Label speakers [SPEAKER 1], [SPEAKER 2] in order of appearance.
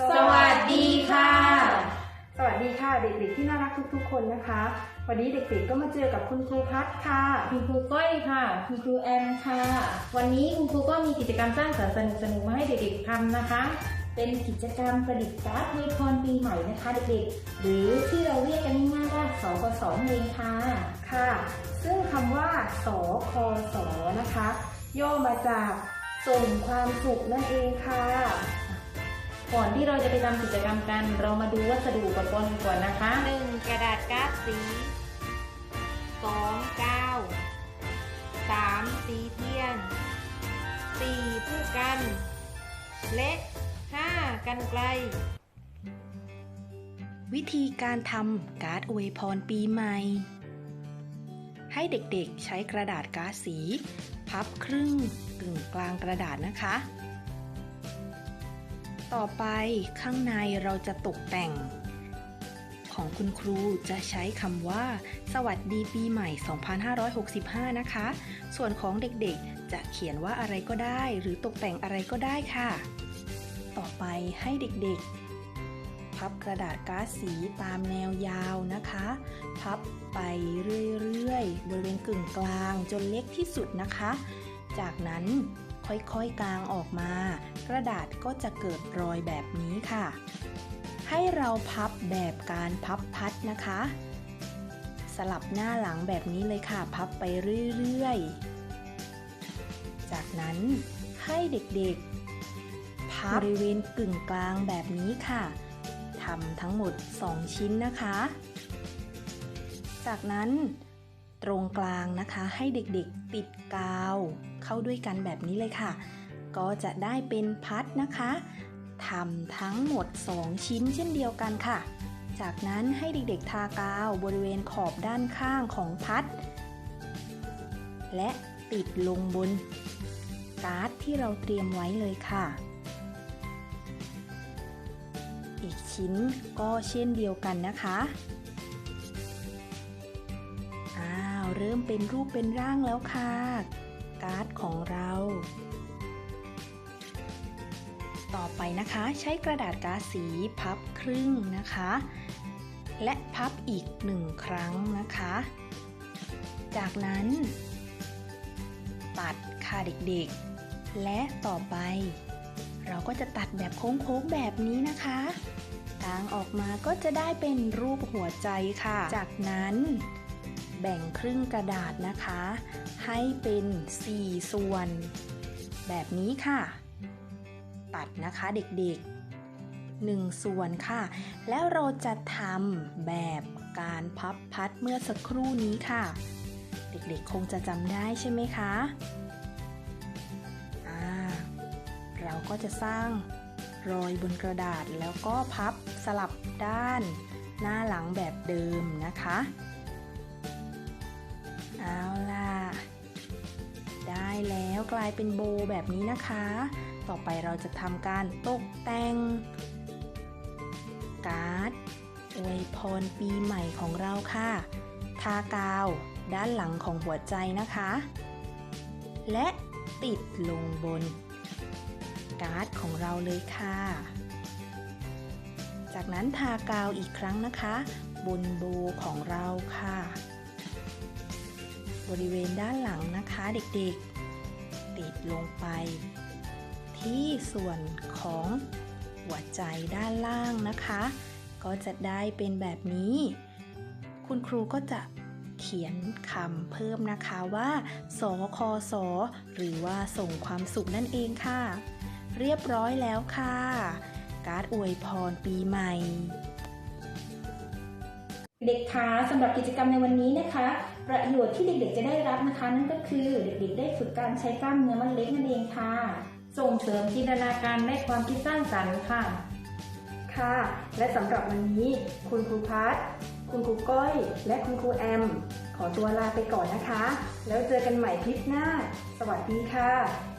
[SPEAKER 1] สวัสดีค่ะ
[SPEAKER 2] สวัสดีค่ะเด็กๆที่น่ารักทุกๆ คนนะคะ วันนี้เด็กๆก็มาเจอกับคุณครูพัฒน์ค่ะ
[SPEAKER 1] คุณครูก้อยค่ะ คุณครูแอมค่ะ วันนี้คุณครูก็มีกิจกรรมสร้างสรรค์สนุกๆมาให้เด็กๆทำนะคะ เป็นกิจกรรมประดิษฐ์การ์ดอวยพรปีใหม่นะคะเด็กๆ หรือที่เราเรียกกันง่ายๆว่าสกสนั่นเองค่ะ
[SPEAKER 2] ค่ะ ซึ่งคำว่าสคสนะคะ ย่อมาจากส่งความสุขนั่นเองค่ะ
[SPEAKER 1] ก่อนที่เราจะไปทำกิจกรรมกัน เรามาดูวัสดุอุปกรณ์ก่อนนะคะ
[SPEAKER 3] หนึ่งกระดาษการ์ดสีสองกาวสามสีเทียนสี่ผู้กัน และห้ากันไกล
[SPEAKER 4] วิธีการทำการ์ดอวยพรปีใหม่ ให้เด็กๆใช้กระดาษกาดสี พับครึ่งกึ่งกลางกระดาษนะคะ ต่อไปข้างในเราจะตกแต่ง ของคุณครูจะใช้คำว่า สวัสดีปีใหม่ 2565 นะคะ ส่วนของเด็กๆจะเขียนว่าอะไรก็ได้ หรือตกแต่งอะไรก็ได้ค่ะ ต่อไปให้เด็กๆ พับกระดาษก๊าซสีตามแนวยาวนะคะ พับไปเรื่อยๆ บริเวณกึ่งกลางจนเล็กที่สุดนะคะ จากนั้น ค่อยๆกางออกมา กระดาษก็จะเกิดรอยแบบนี้ค่ะ ให้เราพับแบบการพับพัดนะคะ สลับหน้าหลังแบบนี้เลยค่ะ พับไปเรื่อยๆ จากนั้นให้เด็กๆ พับบริเวณกึ่งกลางแบบนี้ค่ะทำทั้งหมด 2 ชิ้นนะคะ จากนั้น ตรงกลางนะคะให้เด็กๆติดกาว เข้าด้วยกันแบบนี้เลยค่ะ ก็จะได้เป็นพัดนะคะทำทั้งหมด 2 ชิ้นเช่นเดียวกันค่ะ จากนั้นให้เด็กๆทากาวบริเวณขอบด้านข้างของพัด และติดลงบนการ์ดที่เราเตรียมไว้เลยค่ะ อีกชิ้นก็เช่นเดียวกันนะคะ เริ่มเป็นรูปเป็นร่างแล้วค่ะ การ์ดของเรา ต่อไปนะคะใช้กระดาษกาสีพับครึ่งนะคะ และพับอีกหนึ่งครั้งนะคะ จากนั้น ตัดค่ะเด็กๆ และต่อไป เราก็จะตัดแบบโค้งๆแบบนี้นะคะกางออกมาก็จะได้เป็นรูปหัวใจค่ะ จากนั้น แบ่งครึ่งกระดาษนะคะ ให้เป็น 4 ส่วน แบบนี้ค่ะ ตัดนะคะเด็กๆ 1 ส่วนค่ะ แล้วเราจะทำแบบการพับพัดเมื่อสักครู่นี้ค่ะ เด็กๆคงจะจำได้ใช่ไหมคะเราก็จะสร้างรอยบนกระดาษแล้วก็พับสลับด้านหน้าหลังแบบเดิมนะคะ แล้วกลายเป็นโบแบบนี้นะคะ ต่อไปเราจะทำการตกแต่ง การ์ดอวยพรปีใหม่ของเราค่ะ ทากาวด้านหลังของหัวใจนะคะ และติดลงบน การ์ดของเราเลยค่ะ จากนั้นทากาวอีกครั้งนะคะ บนโบของเราค่ะ บริเวณด้านหลังนะคะเด็กๆ ดลงไป ที่ส่วนของหัวใจด้านล่างนะคะ ก็จะได้เป็นแบบนี้ คุณครูก็จะเขียนคำเพิ่มนะคะว่าสคสหรือว่าส่งความสุขนั่นเองค่ะ เรียบร้อยแล้วค่ะ การ์ดอวยพรปีใหม่
[SPEAKER 1] เด็กคะสำหรับกิจกรรมในวันนี้นะคะ ประโยชน์ที่เด็กๆจะได้รับนะคะ นั่นก็คือเด็กๆได้ฝึกการใช้กล้ามเนื้อมัดเล็กนั่นเองค่ะ ส่งเสริมจินตนาการและความคิดสร้างสรรค์ค่ะ
[SPEAKER 2] ค่ะ และสำหรับวันนี้ คุณครูพัฒคุณครูก้อย และคุณครูแอม ขอตัวลาไปก่อนนะคะ แล้วเจอกันใหม่คลิปหน้า สวัสดีค่ะ